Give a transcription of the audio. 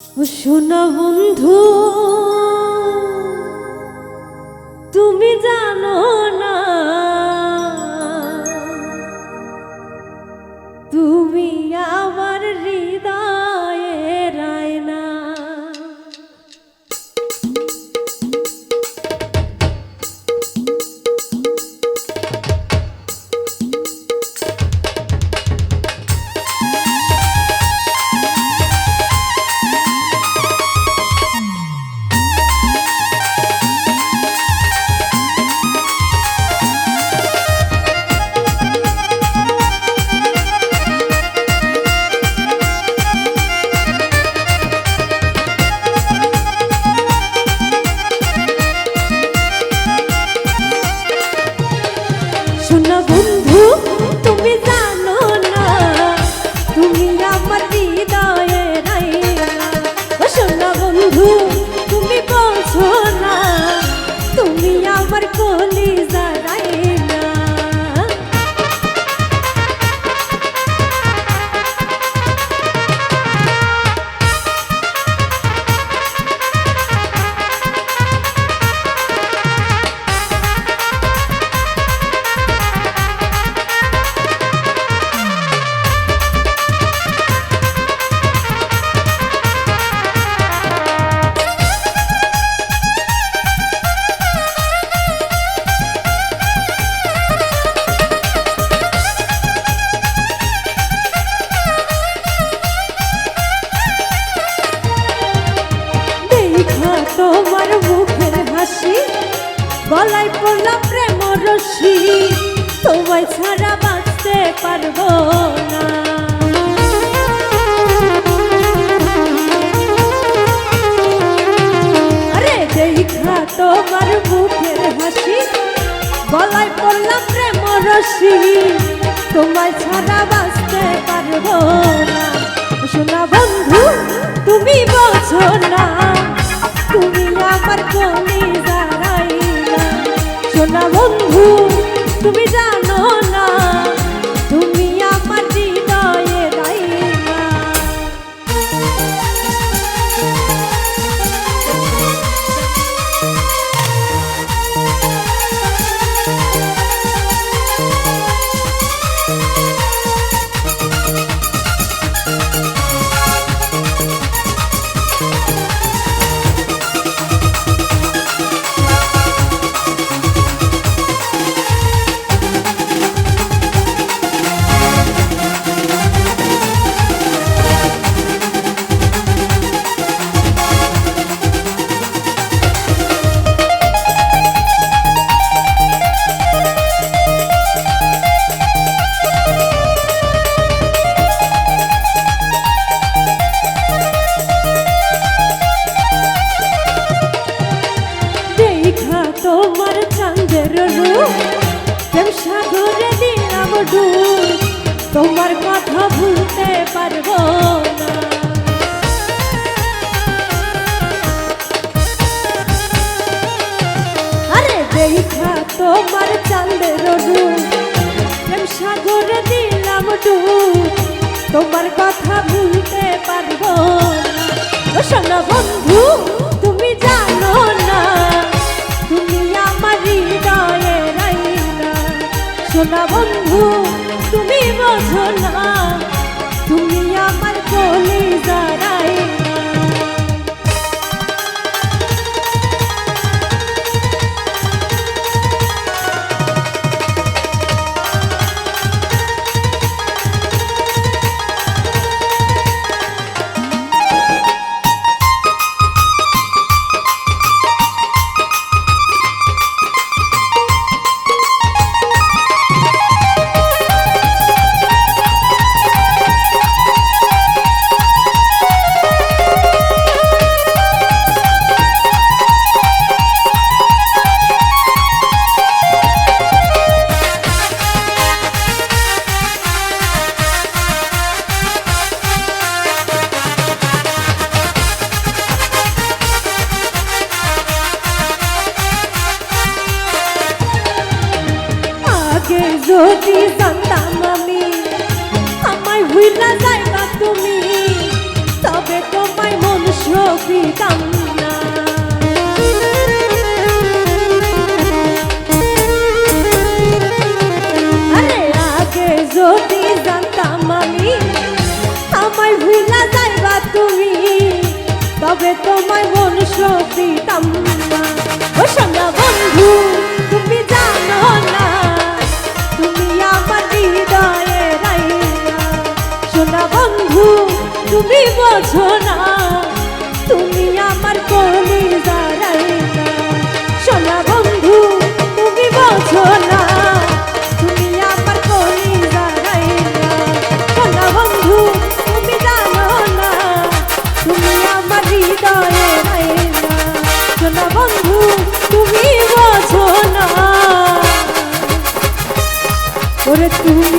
শোনা বন্ধু তুমি জানো না তুমি আমার তোমার মুখের হাসি, গলায় পড়লাম প্রেম রশি তোমায় ছাড়া বাঁচতে পারব না। আরে দেখা তোমার মুখের হাসি, গলায় পড়লাম প্রেম রশি তোমায় ছাড়া বাঁচতে পারব না। শোনা বন্ধু, তুমি বোঝো না। শোনা বন্ধু তুমি জানো তোমার চাঁদের রূপ, প্রেম সাগরে দিলাম ডুব। তোমার কথা ভুলতে পারব না। আরে দেখা তোমার চাঁদের রূপ, প্রেম সাগরে দিলাম ডুব। তোমার কথা ভুলতে শোনা বন্ধু তুমি বোঝো না তুমি আমার কলিজা রাইনা আগে যদি জানতাম আমি? আমায় ভুলা যাইবা তুমি? তবে তোমায় মন পিতাম না আরে আগে যদি জানতাম আমি, আমায় তুমি? তবে তোমায় বংশ দিতাম না ও সোনা বন্ধু তুমি বোঝো না, তুমি আমার কলি দাঁড়াইনা সোনা বন্ধু, তুমি বোঝো না, তুমি আমার কলি দাঁড়াইনা সোনা বন্ধু, তুমি জানো না, তুমি আমার হৃদয়ে সোনা বন্ধু, তুমি বোঝো না। ওরে তুমি